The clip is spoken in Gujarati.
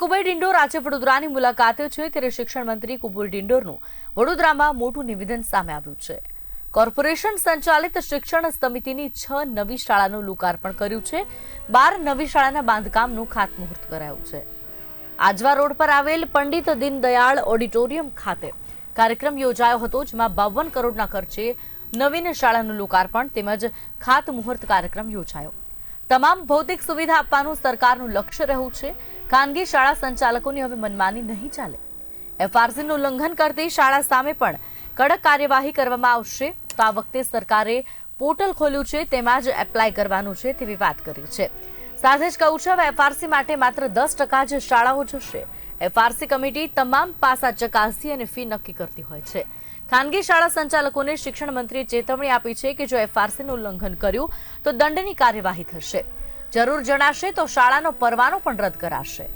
કુબેર ડિંડોર આજે વડોદરાની મુલાકાતે છે ત્યારે શિક્ષણ મંત્રી કુબેર ડિંડોરનું વડોદરામાં મોટું નિવેદન સામે આવ્યું છે. કોર્પોરેશન સંચાલિત શિક્ષણ સમિતિની છ નવી શાળાનું લોકાર્પણ કર્યું છે. બાર નવી શાળાના બાંધકામનું ખાતમુહૂર્ત કરાયું છે. આજવા રોડ પર આવેલ પંડિત દીનદયાળ ઓડિટોરિયમ ખાતે કાર્યક્રમ યોજાયો હતો, જેમાં બાવન કરોડના ખર્ચે નવીન શાળાનું લોકાર્પણ તેમજ ખાતમુહૂર્ત કાર્યક્રમ યોજાયો. તમામ ભૌતિક સુવિધા આપવાનું સરકારનું લક્ષ્ય રહ્યું છે. ખાનગી શાળા સંચાલકોની હવે મનમાની નહીં ચાલે. એફઆરસીનું ઉલ્લંઘન કરતી શાળા સામે પણ કડક કાર્યવાહી કરવામાં આવશે. તો આ વખતે સરકારે પોર્ટલ ખોલ્યું છે, તેમાં જ એપ્લાય કરવાનું છે તેવી વાત કરી છે. સાથે જ કહું છું એફઆરસી માટે માત્ર દસ ટકા જ શાળાઓ જશે. એફઆરસી કમિટી તમામ પાસા ચકાસી અને ફી નક્કી કરતી હોય છે. ખાનગી શાળા સંચાલકોને શિક્ષણ મંત્રીએ ચેતવણી આપી છે કે જો એફઆરસીનું ઉલ્લંઘન કર્યું, તો દંડની કાર્યવાહી થશે. જરૂર જણાશે તો શાળાનો પરવાનો પણ રદ કરાશે.